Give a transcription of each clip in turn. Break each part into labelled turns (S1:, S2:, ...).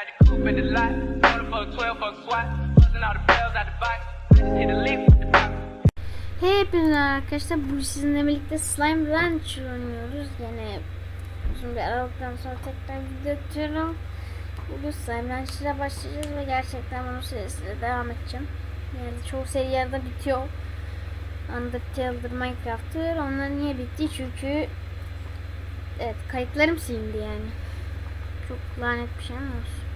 S1: out the coupe at the lot. Order for a 12 for a swat. Busting all the bells out the box. Just hit a lick with the box.
S2: Hepinize arkadaşlar bu sizinle birlikte Slime Ranch oynuyoruz. Yine uzun bir aralıktan sonra tekrar video atıyorum. Bugün Slime Ranch ile başlayacağız ve gerçekten bunun serisiyle devam edeceğim. Yani çoğu seri yarıda bitiyor. Undertale'dır, Minecraft'tır. Onlar niye bitti? Çünkü evet kayıtlarım silindi yani. Çok lanet bir şey ama olsun.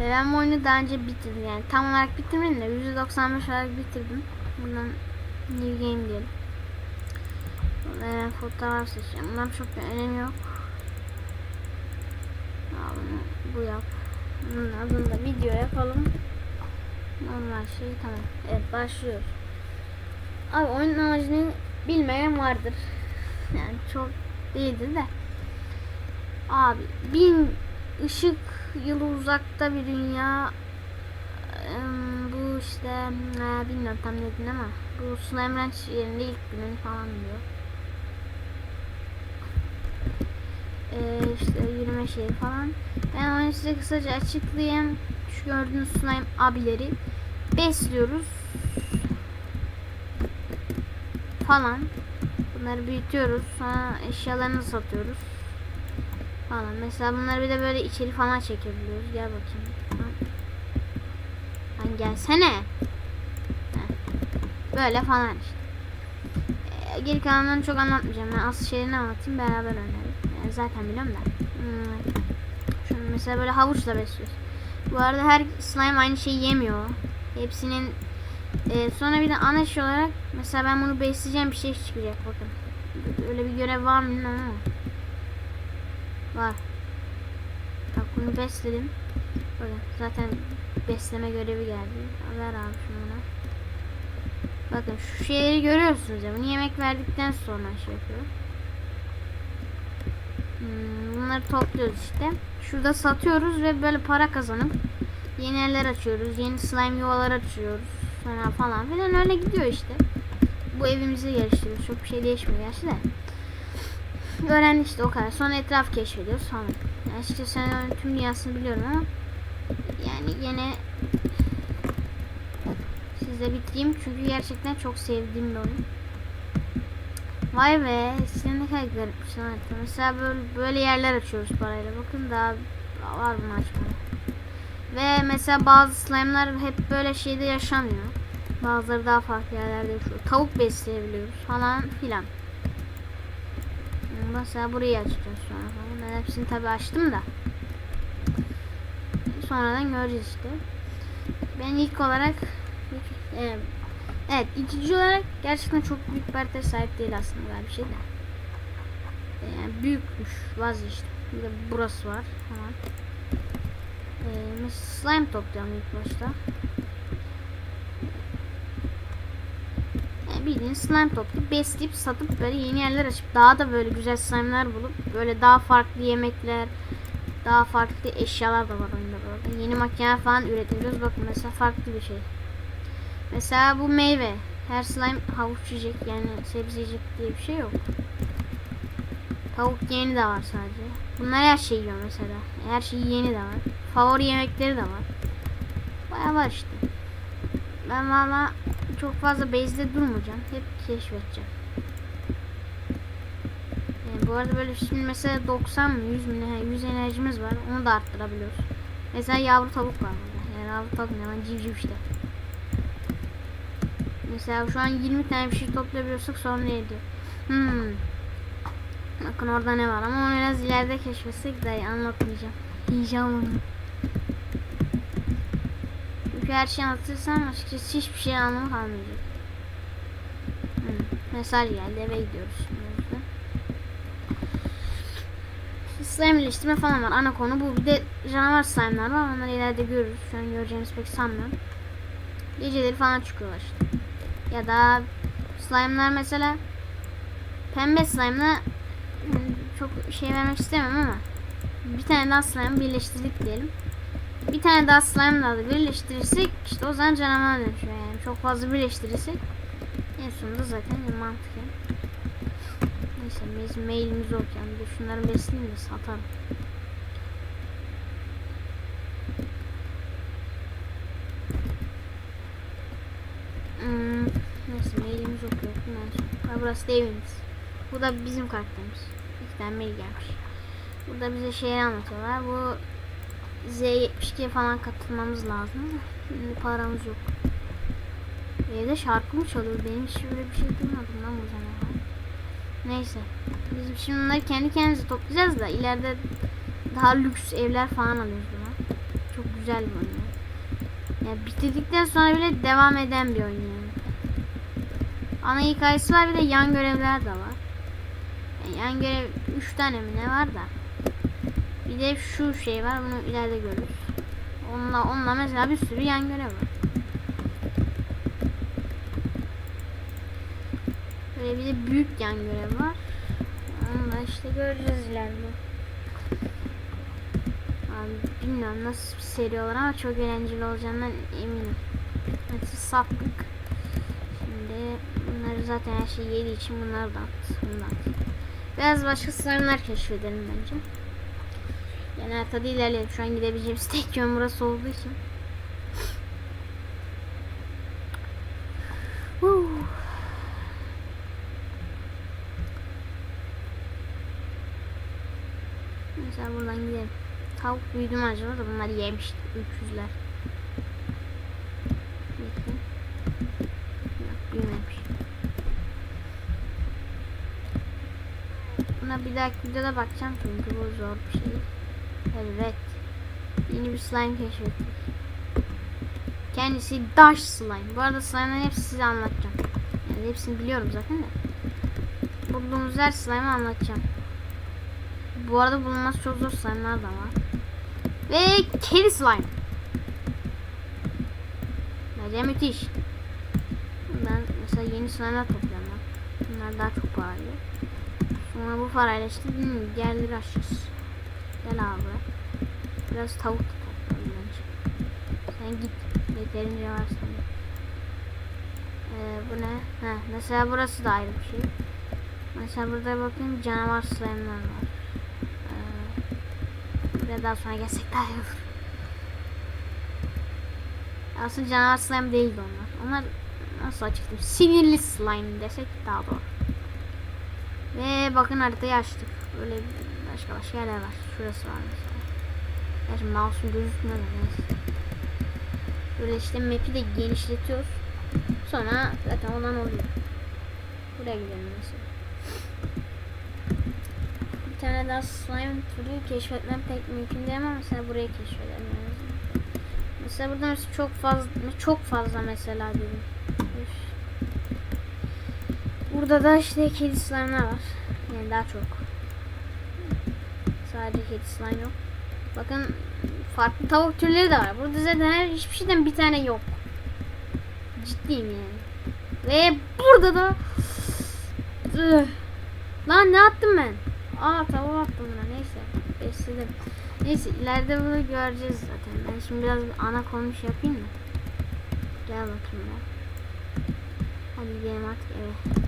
S2: Ee, ben bu oyunu daha önce bitirdim yani tam olarak bitirmedim de %95 olarak bitirdim. Bundan New Game diyelim. Buradan fotoğraf seçeceğim. Bunlar çok bir önemi yok. Aa, bunu bu yap. Bunun adını da video yapalım. Normal şey tamam. Evet başlıyoruz. Abi oyunun amacını bilmeyen vardır. Yani çok değildir de. Abi bin ışık yılı uzakta bir dünya bu işte bilmiyorum tam ne dedin ama bu Slime Ranch yerinde ilk günün falan diyor. Ee, işte yürüme şeyi falan. Ben onu size kısaca açıklayayım. Şu gördüğünüz slime abileri besliyoruz. Falan. Bunları büyütüyoruz. Sonra eşyalarını satıyoruz. Falan. Mesela bunları bir de böyle içeri falan çekebiliyoruz. Gel bakayım. Lan. Gelsene. Böyle falan işte. Ee, geri kalanlarını çok anlatmayacağım. Ben asıl şeylerini anlatayım beraber oynarız. Yani zaten biliyorum da. Hmm. Mesela böyle havuçla besliyoruz. Bu arada her slime aynı şeyi yemiyor. Hepsinin e, sonra bir de ana şey olarak mesela ben bunu besleyeceğim bir şey çıkacak bakın. Öyle bir görev var mı bilmiyorum. Var. Bak bunu besledim. Bakın zaten besleme görevi geldi. Ver abi şunu bana. Bakın şu şeyleri görüyorsunuz ya. Bunu yemek verdikten sonra şey yapıyor. Hmm, bunları topluyoruz işte. Şurada satıyoruz ve böyle para kazanıp yeni yerler açıyoruz. Yeni slime yuvalar açıyoruz. Sonra falan filan öyle gidiyor işte. Bu evimizi geliştiriyoruz. Çok bir şey değişmiyor gerçi de. Öğrendik işte o kadar. Sonra etraf keşfediyoruz falan. Yani sen tüm dünyasını biliyorum ama yani yine size bitireyim çünkü gerçekten çok sevdiğim bir oyun. Vay be, sen ne kadar garip bir. Mesela böyle, böyle yerler açıyoruz parayla. Bakın daha var bunu açmaya. Ve mesela bazı slime'lar hep böyle şeyde yaşamıyor. Bazıları daha farklı yerlerde yaşıyor. Tavuk besleyebiliyoruz falan filan. Mesela burayı açacağız sonra falan. Ben hepsini tabi açtım da sonradan göreceğiz işte. Ben ilk olarak e, evet ikinci olarak gerçekten çok büyük bir haritaya sahip değil aslında böyle bir şey de. E, yani büyükmüş vazgeçtim. Bir de burası var falan. E, slime toplayalım ilk başta. Yani bildiğin slime toplayıp besleyip satıp böyle yeni yerler açıp daha da böyle güzel slime'lar bulup böyle daha farklı yemekler daha farklı eşyalar da var oyunda burada. Yeni makine falan üretebiliyoruz. Bakın mesela farklı bir şey. Mesela bu meyve. Her slime havuç yiyecek yani sebze yiyecek diye bir şey yok. Tavuk yeni de var sadece. Bunlar her şeyi yiyor mesela. Her şeyi yeni de var. Favori yemekleri de var. Baya var işte. Ben valla çok fazla base'de durmayacağım. Hep keşfedeceğim. Bu arada böyle şimdi mesela 90 mı 100 mü ne 100 enerjimiz var. Onu da arttırabiliyoruz. Mesela yavru tavuk var burada. Yani yavru tavuk ne lan civciv işte. Mesela şu an 20 tane bir şey toplayabiliyorsak sonra ne ediyor? Hmm. Bakın orada ne var ama onu biraz ileride keşfetsek de anlatmayacağım. Onu. Çünkü her şeyi anlatırsam açıkçası hiçbir şey anlamı kalmayacak. Hmm. Mesaj geldi eve gidiyoruz şimdi slime iyileştirme falan var. Ana konu bu. Bir de canavar slime'lar var. Onları ileride görürüz. Şu an göreceğimiz pek sanmıyorum. Geceleri falan çıkıyorlar işte. Ya da slime'lar mesela pembe slime'la çok şey vermek istemem ama bir tane daha slime birleştirdik diyelim bir tane daha slime daha birleştirirsek işte o zaman canavara dönüşüyor yani. Çok fazla birleştirirsek en sonunda zaten mantıken. Neyse biz mailimizi okuyalım. Dur şunları besleyeyim de satarım. Hmm, neyse mailimizi okuyorum. Ha, burası da evimiz. Bu da bizim kartımız. İki tane mail gelmiş. Burada bize şeyi anlatıyorlar. Bu Z72'ye falan katılmamız lazım. Şimdi paramız yok. Evde şarkı mı çalıyor? Benim hiç bir şey duymadım lan bu zamana. Neyse. Biz şimdi bunları kendi kendimize toplayacağız da ileride daha lüks evler falan alıyoruz buna. Çok güzel bir oyun. ya. Yani bitirdikten sonra bile devam eden bir oyun yani. Ana hikayesi var bir de yan görevler de var. Yani yan görev 3 tane mi ne var da. Bir de şu şey var bunu ileride görürüz. Onunla, onunla mesela bir sürü yan görev var. Böyle bir de büyük yan görev var. Onu işte göreceğiz ileride. Abi bilmiyorum nasıl bir seri olur ama çok eğlenceli olacağından eminim. Evet sattık. Şimdi bunları zaten her şey yediği için bunları da at. At. Biraz başka slime'lar keşfedelim bence. Yani haritada ilerleyelim. Şu an gidebileceğimiz tek yön burası olduğu için. Mesela buradan gidelim. Tavuk büyüdü mü acaba da bunlar yemişti. 300'ler. Bakayım. Yok büyümemiş. Buna bir dahaki videoda bakacağım çünkü bu zor bir şey. Evet. Yeni bir slime keşfettik. Kendisi Dash Slime. Bu arada slime'ların hepsini size anlatacağım. Yani hepsini biliyorum zaten de. Bulduğumuz her slime'ı anlatacağım. Bu arada bulunması çok zor slime'lar da var. Ve kedi slime. Bence müthiş. Buradan mesela yeni slime'lar topluyorum ben. Bunlar daha çok pahalı. Sonra bu parayla işte hmm, diğerleri açacağız. Gel abi. Biraz tavuk toplayalım bence. Sen git. Yeterince var sende. Ee, bu ne? Heh, mesela burası da ayrı bir şey. Mesela burada bakayım canavar slime'lar var. Ee, buraya daha sonra gelsek daha iyi olur. Aslında canavar slime değildi onlar. Onlar nasıl açıklayayım? Sinirli slime desek daha doğru. Ve bakın haritayı açtık. Böyle başka başka yerler var. Şurası var mesela. Gerçi mouse'um gözükmüyor neyse. Böyle işte map'i de genişletiyoruz. Sonra zaten olan oluyor. Buraya gidelim mesela. Bir tane daha slime türü keşfetmem pek mümkün değil ama mesela burayı keşfedelim. Mesela burada mesela çok fazla çok fazla mesela dedim. Burada da işte kedi slime'lar var. Yani daha çok. Sadece kedi slime yok. Bakın farklı tavuk türleri de var. Burada zaten her hiçbir şeyden bir tane yok. Ciddiyim yani. Ve burada da. Lan ne attım ben? Aa tavuk attım buna neyse. Besledim. Neyse ileride bunu göreceğiz zaten. Ben şimdi biraz ana konuş yapayım mı? Gel bakayım ya. Hadi gidelim artık eve.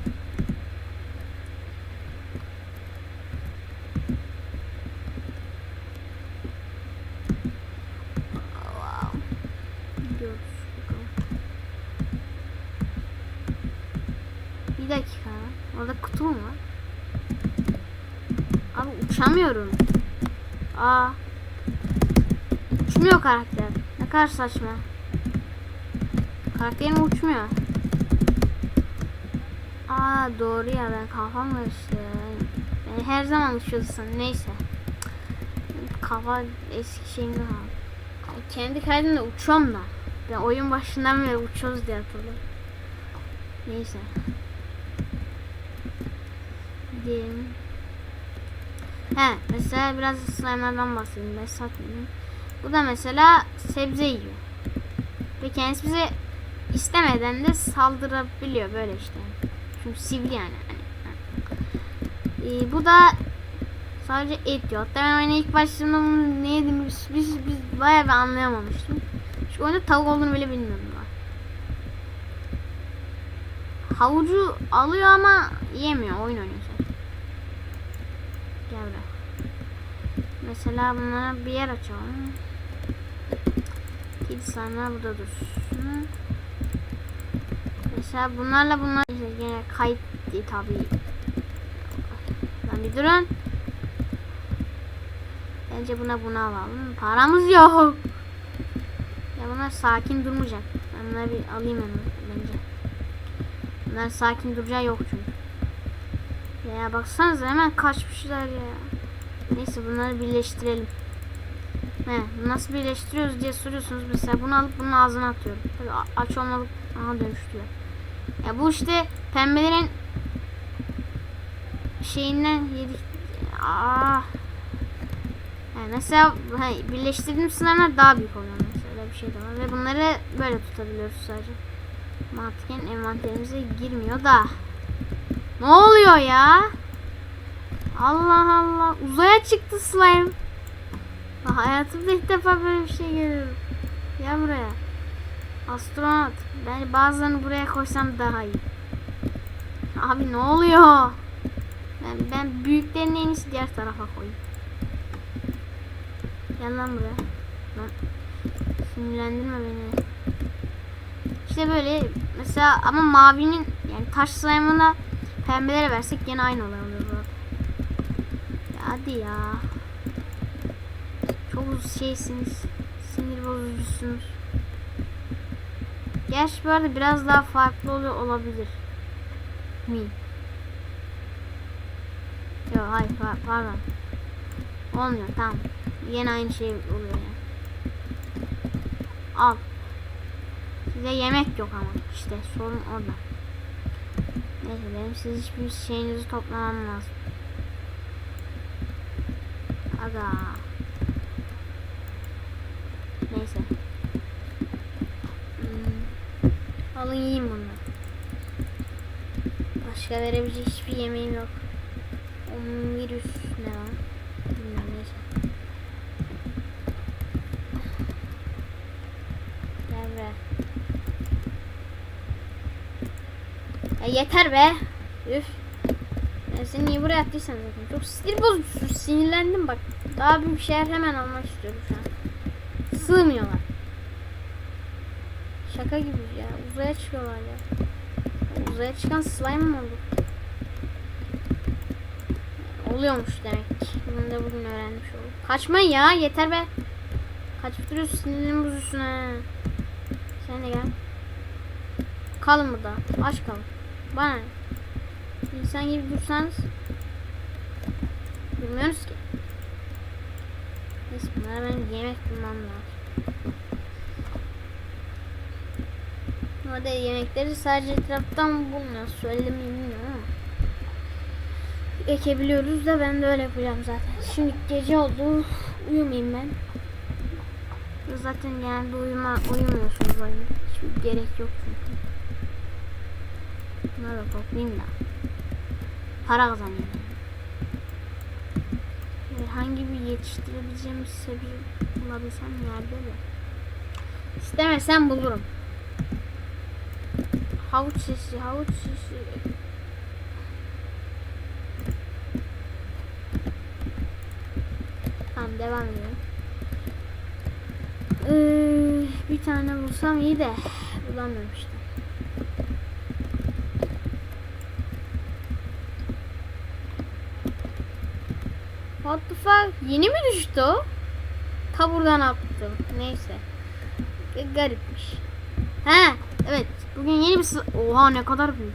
S2: Wow. Gidiyoruz. bakalım. Bir dakika. Orada kutu mu var? Abi uçamıyorum. Aa. Uçmuyor karakter. Ne kadar saçma. Karakterim uçmuyor. Aa doğru ya ben kafam karıştı. Ben her zaman uçuyordu. Neyse. Kafa eski şeyimde kaldı. Kendi kaydımda uçuyorum da. Ben oyun başından beri uçuyoruz diye hatırlıyorum. Neyse. Gidelim. He mesela biraz slime'lardan bahsedeyim. Ben satmayayım. Bu da mesela sebze yiyor. Ve kendisi bize istemeden de saldırabiliyor böyle işte. Çünkü sivri yani. Ee, bu da sadece et yiyor. Hatta ben oyuna ilk başladığımda bunu ne yediğimi biz, biz, biz bayağı bir anlayamamıştım. Şu oyunda tavuk olduğunu bile bilmiyordum ben. Havucu alıyor ama yemiyor. Oyun oynuyor sadece. Gel buraya. Mesela bunlara bir yer açalım. Kedi sana burada dursun. Mesela bunlarla bunlar işte yine kayıt değil tabii. Lan bir durun. Bence buna bunu alalım. Paramız yok. Ya bunlar sakin durmayacak. Ben bunları bir alayım hemen bence. Bunlar sakin duracağı yok çünkü. Ya baksanıza hemen kaçmışlar ya. Neyse bunları birleştirelim. He, nasıl birleştiriyoruz diye soruyorsunuz. Mesela bunu alıp bunun ağzına atıyorum. Tabii aç olmalık aha dönüştürüyor. Ya bu işte pembelerin şeyinden yedik. Aa. Yani mesela hani birleştirdiğim sınırlar daha büyük oluyor mesela bir şey de var ve bunları böyle tutabiliyoruz sadece. Mantıken envanterimize girmiyor da. Ne oluyor ya? Allah Allah. Uzaya çıktı slime. Ha, Hayatımda ilk defa böyle bir şey görüyorum. Gel buraya. Astronot. Ben bazılarını buraya koysam daha iyi. Abi ne oluyor? Ben, ben büyüklerin en iyisi diğer tarafa koyayım. Gel lan buraya. Lan. Sinirlendirme beni. İşte böyle mesela ama mavinin yani taş slime'ına pembelere versek yine aynı olay hadi ya. Çok şeysiniz. Sinir bozucusunuz. Gerçi bu arada biraz daha farklı oluyor olabilir. Mi? Yok hayır pa- pardon. Olmuyor tamam. Yine aynı şey oluyor yani. Al. Size yemek yok ama işte sorun orada. Neyse benim siz hiçbir şeyinizi toplamam lazım. Aga. Neyse. Hmm. Alın yiyin bunu. Başka verebilecek hiçbir yemeğim yok. O virüs ne lan? Bilmiyorum neyse. Gel. Ya yeter be. Üf. Seni niye buraya attıysam zaten. Çok sinir bozucusun. Sinirlendim bak. Daha büyük şeyler hemen almak istiyorum şu an. Sığmıyorlar. Şaka gibi ya. Uzaya çıkıyorlar ya. Uzaya çıkan slime mı oldu? Oluyormuş demek. Bunu da bugün öğrenmiş oldum. Kaçmayın ya. Yeter be. Kaçıp duruyorsun. Sinirim bozuyorsun ha. Sen de gel. Kalın burada. Aç kalın. Bana? İnsan gibi dursanız. Durmuyoruz ki. Neyse bunlara ben yemek bulmam lazım. Orada yemekleri sadece etraftan bulmuyor. Söylemeyi bilmiyorum ama. Ekebiliyoruz da ben de öyle yapacağım zaten. Şimdi gece oldu. Uyumayayım ben. Zaten genelde uyuma, uyumuyorsunuz oyunu. Hiçbir gerek yok çünkü. Bunları da toplayayım da. Para kazanayım. Herhangi bir yetiştirebileceğim bir sebze bulabilsem yerde de. İstemesem bulurum. Havuç sesi, havuç sesi. Tamam devam edelim. Ee, bir tane bulsam iyi de bulamıyorum işte. Yeni mi düştü o? Ta buradan attım. Neyse. Garipmiş. He, evet. Bugün yeni bir Oha ne kadar büyük.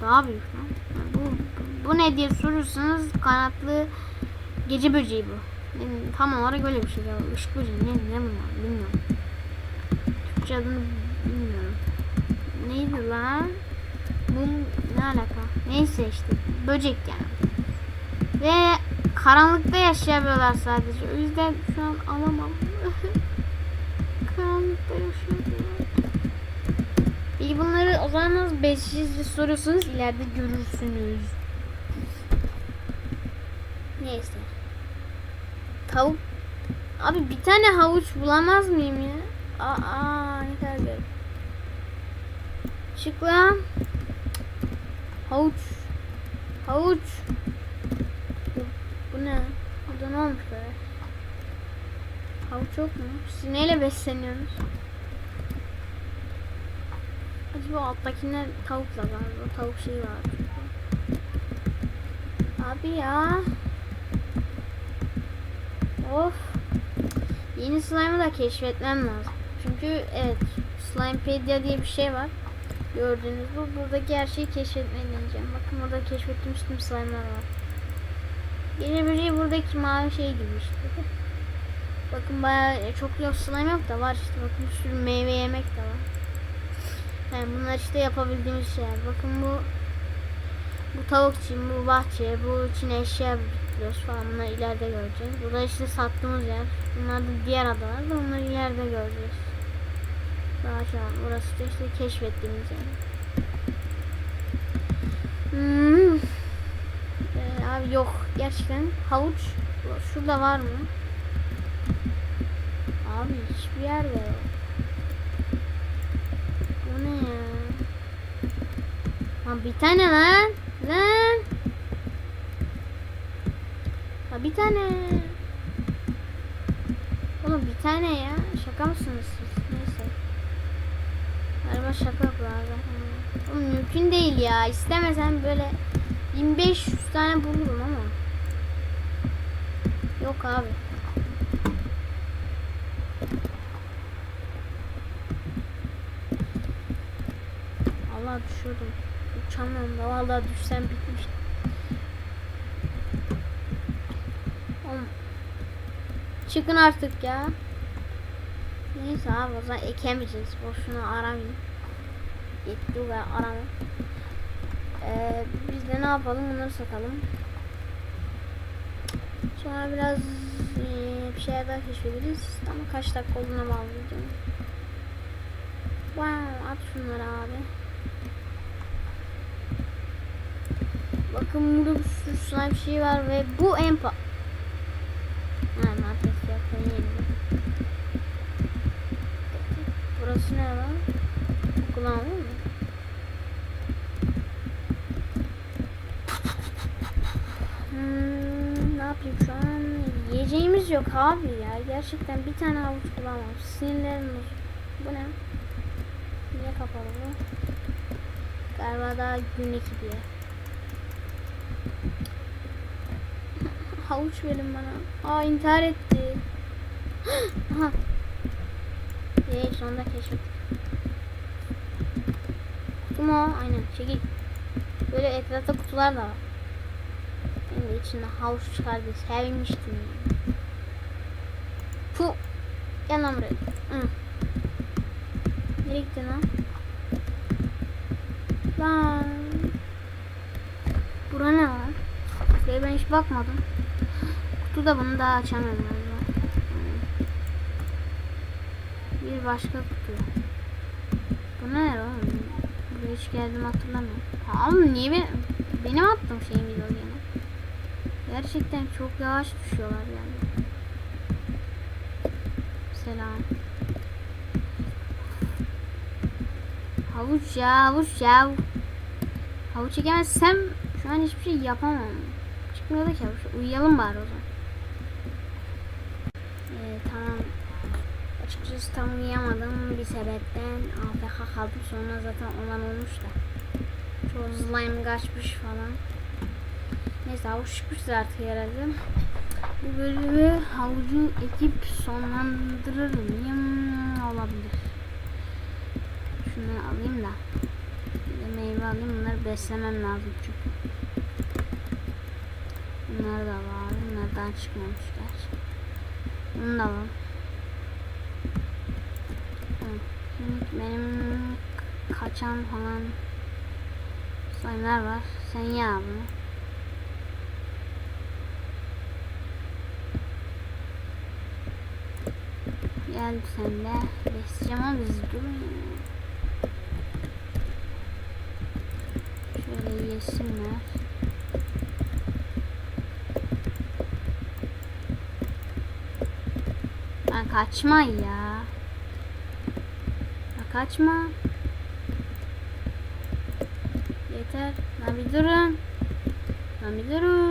S2: Daha büyük lan. Bu, bu ne diye sorursanız kanatlı gece böceği bu. Ne- Tam olarak öyle bir şey ya. Işık böceği ne, ne bunlar bilmiyorum. Türkçe adını bilmiyorum. Neydi lan? Bu ne alaka? Neyse işte. Böcek yani. Ve karanlıkta yaşayabiliyorlar sadece. O yüzden şu an alamam. karanlıkta yaşayabiliyorlar. Peki bunları o zaman nasıl besleyeceğiz diye soruyorsunuz ileride görürsünüz. Neyse. Tavuk. Abi bir tane havuç bulamaz mıyım ya? Aa ne kadar garip. Çık. Havuç. Havuç. Bu, ne? Burada ne olmuş böyle? Havuç yok mu? Siz neyle besleniyorsunuz? Hadi gibi alttakinde tavukla. O tavuk şeyi var. Abi ya. Of. Yeni slime'ı da keşfetmem lazım. Çünkü evet Slimepedia diye bir şey var. Gördüğünüz bu. Buradaki her şeyi keşfetmeye deneyeceğim. Bakın burada keşfettiğim tüm slime'lar var. Gece böceği buradaki mavi şey gibi işte. Bakın bayağı çok slime yok da var işte. Bakın bir sürü meyve yemek de var. Yani bunlar işte yapabildiğimiz şeyler. Bakın bu bu tavuk için, bu bahçe, bu için eşya biriktiriyoruz falan. Bunları ileride göreceğiz. Burada işte sattığımız yer. Bunlar da diğer adalar da onları ileride göreceğiz. Daha şu an burası da işte keşfettiğimiz yer. Hmm. Abi yok. Gerçekten havuç şurada var mı? Abi hiçbir yerde yok. Bu ne ya? Ha bir tane lan. Lan. Ha bir tane. Oğlum bir tane ya. Şaka mısınız siz? Neyse. Galiba şaka yapıyorlar. Oğlum mümkün değil ya. İstemesem böyle 1500 tane bulurum ama. Yok abi. Allah düşürdüm. Uçamıyorum da vallahi düşsem bitmiş. Çıkın artık ya. Neyse abi o zaman ekemeyeceğiz. Boşuna aramayın. Yetti ve arama. Ee, biz de ne yapalım bunları satalım. Sonra biraz eee, bir şeyler daha keşfederiz. Ama kaç dakika olduğuna bağlı videonun. Wow, at şunları abi. Bakın burada bir sürü slime şey var ve bu en pa... Ha, fiyatları yenildi. Burası ne lan? Kulağım mı? Hmm, ne yapayım şu an? Yiyeceğimiz yok abi ya. Gerçekten bir tane havuç bulamam. Sinirlerim bozuk. Bu ne? Niye kapalı bu? Galiba daha gün iki havuç verin bana. Aa intihar etti. Aha. Ee, sonunda keşfettik. Kutu mu? Aynen. Çekil. Böyle etrafta kutular da var. De içinde havuç çıkardı. Sevmiştim ya. Puh. Gel lan buraya. Hı. Nereye gittin lan? Lan. Bura ne lan? Buraya ben hiç bakmadım. Kutu da bunu daha açamıyorum galiba. Bir başka kutu. Bu ne oğlum? Buraya hiç geldim hatırlamıyorum. Ha, oğlum niye ben, benim attığım video gene? Gerçekten çok yavaş düşüyorlar yani. Selam. Havuç ya, havuç ya. Havuç çekemezsem şu an hiçbir şey yapamam. Çıkmıyor da ki havuç. Uyuyalım bari o zaman. Ee, tamam. Açıkçası tam uyuyamadım bir sebepten. AFK kaldım sonra zaten olan olmuş da. Çoğu slime kaçmış falan. Neyse havuç çıkmıştır artık herhalde. Bu bölümü havucu ekip sonlandırır mıyım? Olabilir. Şunu alayım da. Bir de meyve alayım. Bunları beslemem lazım çünkü. Bunlar da var. Bunlardan çıkmamışlar. Bunu da alalım. Benim kaçan falan sayılar var. Sen ye abi. Gel sen de. Besleyeceğim ama biz durun. Şöyle yesinler. Lan kaçma ya. Ya kaçma. Yeter. Lan bir durun. Lan bir durun.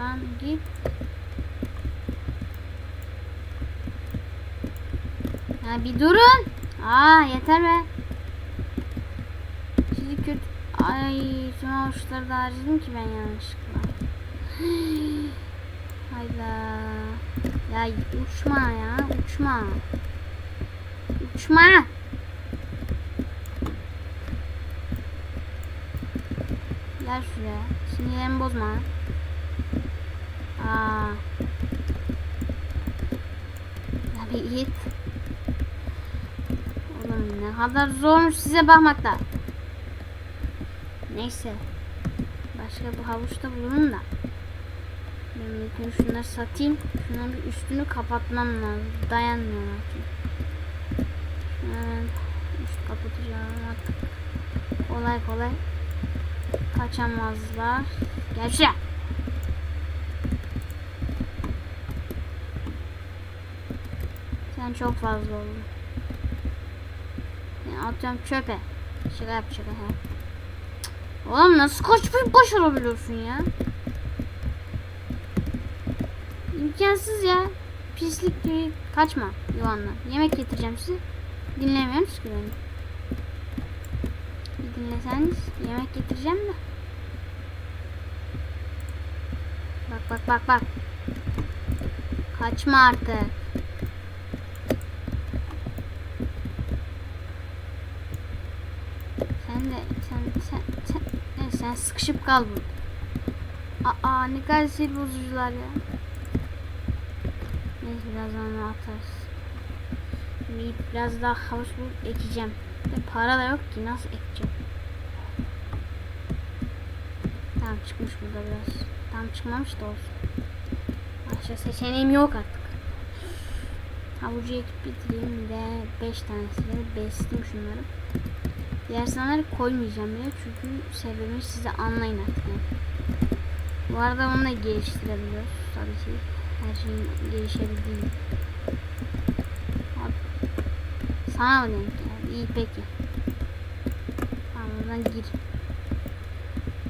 S2: Lan git. Ya bir durun. Aa yeter be. Sizi kötü... Ay tüm avuçları da harcadım ki ben yanlışlıkla. Hayda. Ya uçma ya uçma. Uçma. Gel şuraya. Sinirlerimi bozma. Aa. Ya bir git. Oğlum ne kadar zormuş size bakmakta. Neyse. Başka bu havuçta bulunun da. Önce şunları satayım. Şunların üstünü kapatmam lazım. Dayanmıyorlar çünkü. Hemen üst kapatacağım. Bak. Kolay kolay kaçamazlar. Gel şuraya. Sen çok fazla oldun. Yani atıyorum çöpe. Şaka yap şaka. Cık. Oğlum nasıl koşup koşulabiliyorsun ya? İmkansız ya. Pislik gibi kaçma yuvanla. Yemek getireceğim size. Dinlemiyorsunuz ki beni. Bir dinleseniz yemek getireceğim de. Bak bak bak bak. Kaçma artık. Sen de sen sen sen, ne, sen sıkışıp kal burada. Aa ne kadar sinir bozucular ya. Neyse birazdan atarız. Şimdi biraz daha havuç bulup ekeceğim. De para da yok ki nasıl ekeceğim. Tamam çıkmış burada biraz. Tam çıkmamış da olsun. Başka seçeneğim yok artık. Havucu ekip bitireyim de 5 tanesiyle besleyeyim şunları. Diğer sanatları koymayacağım bile çünkü sebebini size anlayın artık. Yani. Bu arada bunu da geliştirebiliyoruz tabii ki. Her şeyin gelişebildiğini. Hop. Sana mı denk geldi? İyi peki. Tamam buradan gir.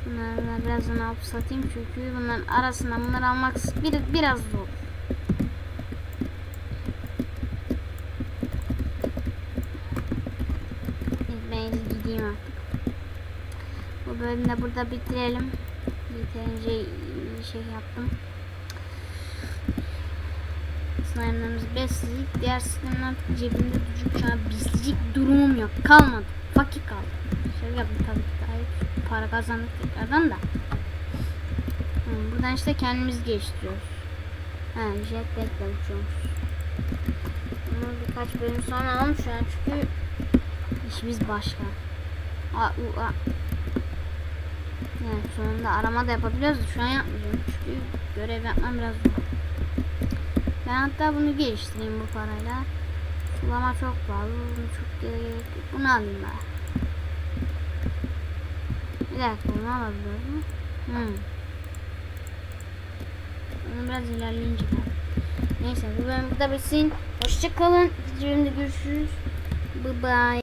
S2: Bunları birazdan alıp satayım çünkü bunların arasından bunları almak bir, biraz zor. Ben gideyim artık. Bu bölümü de burada bitirelim. Yeterince şey yaptım. Slime'larımızı besledik. Diğer sistemler cebimde duracak. Şu an besleyecek durumum yok. Kalmadı. Fakir kaldı. Şöyle yaptım tabii ki. Para kazandık tekrardan da. Buradan işte kendimiz geliştiriyoruz. Ha, jetpack'le uçuyoruz. Bunu birkaç bölüm sonra alalım şu an çünkü işimiz başka. A, u, a. Yani sonunda arama da yapabiliyoruz. da Şu an yapmayacağım çünkü görev yapmam biraz zor. Ben hatta bunu geliştireyim bu parayla. Sulama çok pahalı. Bunu çok gerek yok. Bunu alayım ben. Bir dakika bunu alabiliyoruz mu? Hmm. Bunu biraz ilerleyince. Neyse bu bölüm burada bitsin. Hoşçakalın. Bölümde görüşürüz. Bye bye.